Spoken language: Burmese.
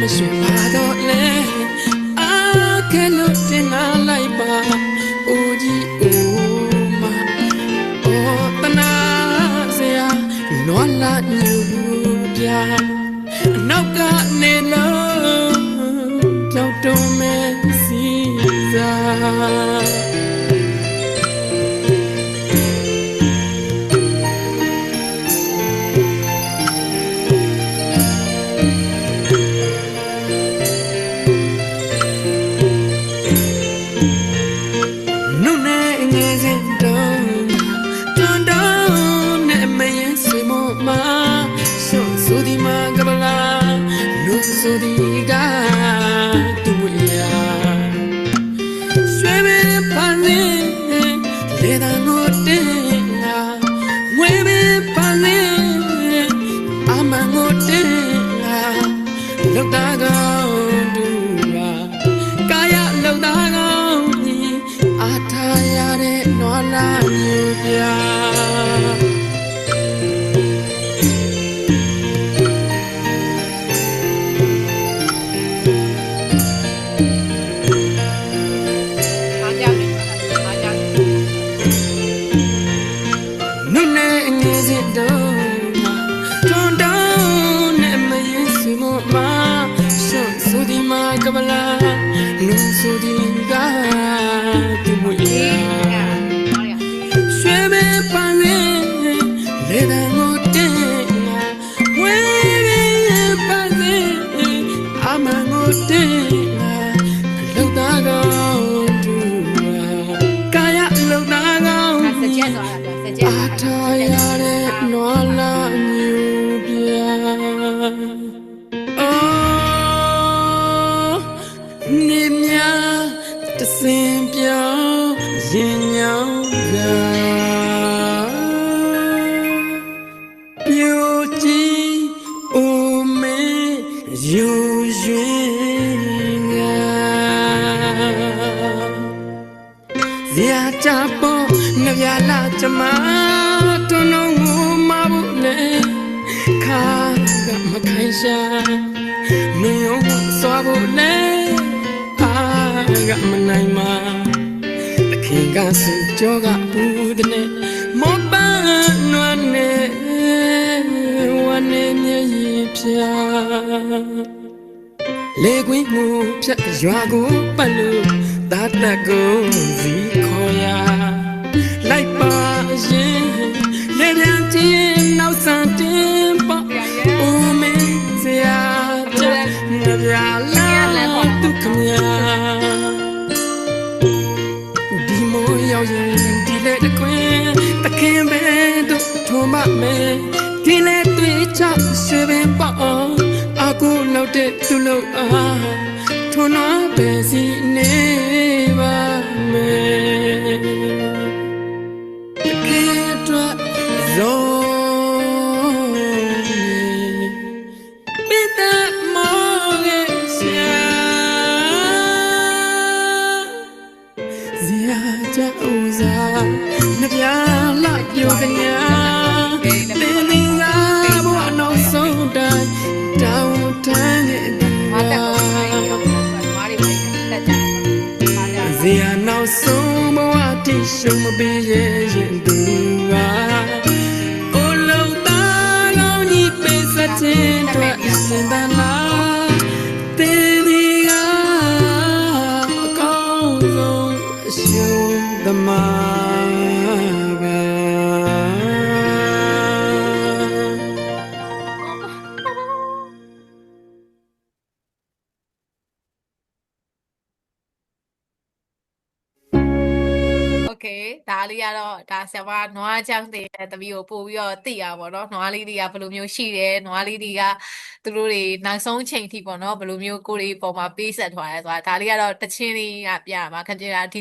monsieur. ဆိုဒီမှာကမလာလူဆိုဒီက စီမမရှုံဆိုဒီမှာကပလာနုဆိုဒီကဒီမွေအေးးဟောရရွှေပဲပန်းရင်လေတံကိုတင်လာဝဲပဲပန်းရင်အမန်ကိုတင်လာလောက်သားကောင်းတူကာ မေယူရွှင်ငါဇရာကြပေါ်ငပြလာချမတွန်းလုံးကိုမဘူးလေခါကမခိုင်ရှာမ ခင်ကစုကြောကဘူးတဲ့နဲ့မောပန်းနွမ်းနေဝနေမြေကြီးဖြာလေကွင်းမှုဖြတ်ရွာကိုပတ်လို့တာတတ်ကိုစီခေါ်ရ ချရွှေပင်ပေါ့အကူလောက်တဲ့သူလို့အားထွန်းတော့ပဲစီနေပါမယ် ပါကြဇေယနောက်ဆုံးဘဝတိရှုံမပေးရဲ့ရင်သူကအိုလုံးသားကောင်းကြီးပေးစခြင်းတော့ရှင်တလာတင်းဒီကအကောင်းဆုံးအရှုံးသမား ကဲဒါလေးကတော့ဒါဆရာမနွားချောင်းတင်တဲ့တပီးကိုပို့ပြီးတော့သိရပါတော့နွားလေးတွေကဘယ်လိုမျိုးရှိတယ်နွားလေးတွေကသူတို့တွေနောက်ဆုံးချိန်ထိပေါ့နော်ဘယ်လိုမျိုးကိုယ်တွေပုံမှာပေးဆက်ထားရဲဆိုတာဒါလေးကတော့တချင်းလေးကပြရမှာခင်ဗျာဒီ